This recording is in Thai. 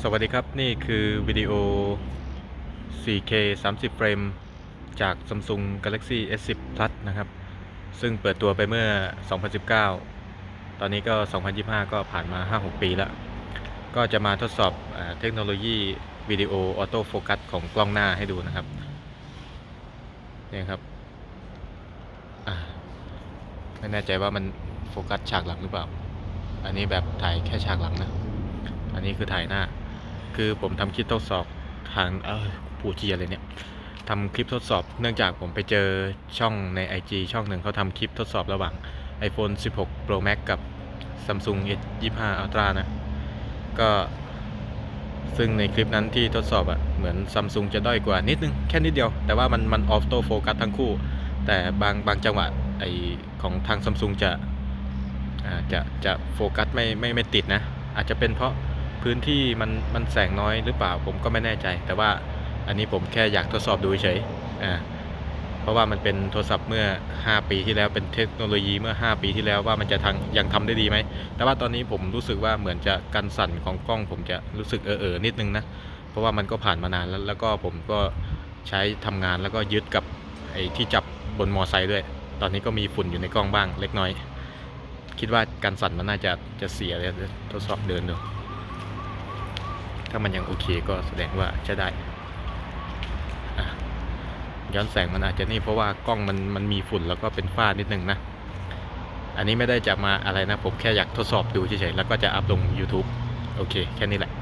สวัสดีครับ นี่คือวิดีโอ 4K 30 เฟรม จาก Samsung Galaxy S10 Plus นะครับ ซึ่งเปิดตัวไปเมื่อ 2019 ตอนนี้ก็ 2025 ก็ผ่านมา 5-6 ปีแล้ว ก็จะมาทดสอบเทคโนโลยีวิดีโอออโต้โฟกัสของกล้องหน้าให้ดูนะครับนี่ครับไม่แน่ใจว่ามันโฟกัสฉากหลังหรือเปล่า อันนี้แบบถ่ายแค่ฉากหลังนะ อันนี้คือถ่ายหน้า คือผมทำคลิปทดสอบทางเออพูดเทียอะไรเนี่ยทำคลิปทดสอบเนื่องจากผมไปเจอช่องใน IG ช่องหนึ่งเขาทำคลิปทดสอบระหว่าง iPhone 16 Pro Max กับ Samsung S25 Ultra นะ ก็ซึ่งในคลิปนั้นที่ทดสอบอะเหมือน Samsung จะด้อยกว่านิดนึง แค่นิดเดียว แต่ว่ามันมันออโต้โฟกัสทั้งคู่ แต่บางบางจังหวะไอของทาง Samsung จะอ่าจะจะโฟกัสไม่ไม่ไม่ติดนะ อาจจะเป็นเพราะ พื้นที่มันมันแสงน้อยหรือเปล่าผมก็ไม่แน่ใจ แต่ว่าอันนี้ผมแค่อยากทดสอบดูเฉยอ่าเพราะว่ามันเป็นโทรศัพท์เมื่อ 5 ปีที่แล้วเป็นเทคโนโลยีเมื่อ 5 ปีที่แล้วว่ามันจะทางยังทำได้ดีไหม แต่ว่าตอนนี้ผมรู้สึกว่าเหมือนจะกันสั่นของกล้อง ผมจะรู้สึกเออเออนิดนึงนะ เพราะว่ามันก็ผ่านมานานแล้วแล้วก็ผมก็ใช้ทำงานแล้วก็ยึดกับไอ้ที่จับบนมอไซค์ด้วย ตอนนี้ก็มีฝุ่นอยู่ในกล้องบ้างเล็กน้อย คิดว่าการสั่นมันน่าจะจะเสียเลยทดสอบเดินดู ถ้ามันยังโอเคก็แสดงว่าใช้ได้ย้อนแสงมันอาจจะนี่เพราะว่ากล้องมันมันมีฝุ่นแล้วก็เป็นฝ้านิดนึงนะ อันนี้ไม่ได้จะมาอะไรนะ ผมแค่อยากทดสอบดูเฉยๆ แล้วก็จะอัพลง YouTube โอเค แค่นี้แหละ